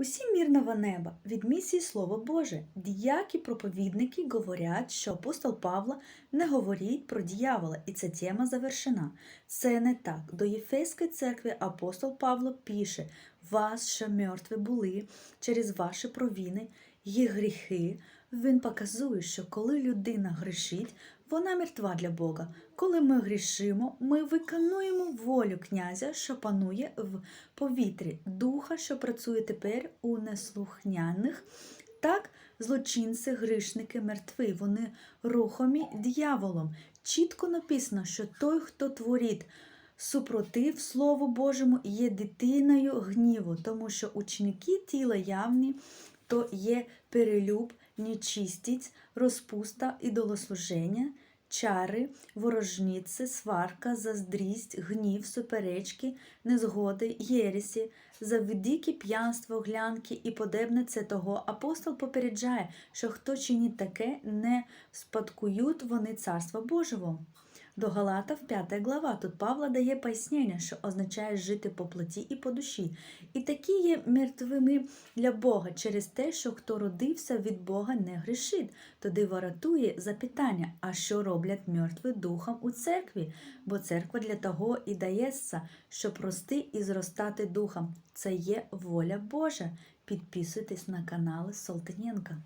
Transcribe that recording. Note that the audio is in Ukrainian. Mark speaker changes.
Speaker 1: Усім мірного неба від місії Слово Боже. Діякі проповідники говорять, що апостол Павла не говорить про діявола, і ця тема завершена. Це не так. До Єфейської церкви апостол Павло пише: вас, що мертві були через ваші провини і гріхи. Він показує, що коли людина грішить, вона мертва для Бога. Коли ми грішимо, ми виконуємо волю князя, що панує в повітрі, духа, що працює тепер у неслухняних. Так, злочинці, грішники мертві, вони рухомі дьяволом. Чітко написано, що той, хто творить супротив Слову Божому, є дитиною гніву, тому що ученики тіла явні, то є перелюб, нечистість, розпуста, ідолослуження, чари, ворожниці, сварка, заздрість, гнів, суперечки, незгоди, єресі, завдяки п'янство, глянки і подебне це того. Апостол попереджає, що хто чинить таке, не спадкують вони царства Божого. До Галатів 5 глава. Тут Павло дає пояснення, що означає жити по плоті і по душі. І такі є мертвими для Бога через те, що хто родився від Бога, не грішить. Тоді воротує запитання, а що роблять мертві духом у церкві? Бо церква для того і дається, щоб рости і зростати духом. Це є воля Божа. Підписуйтесь на канали Солтиненка.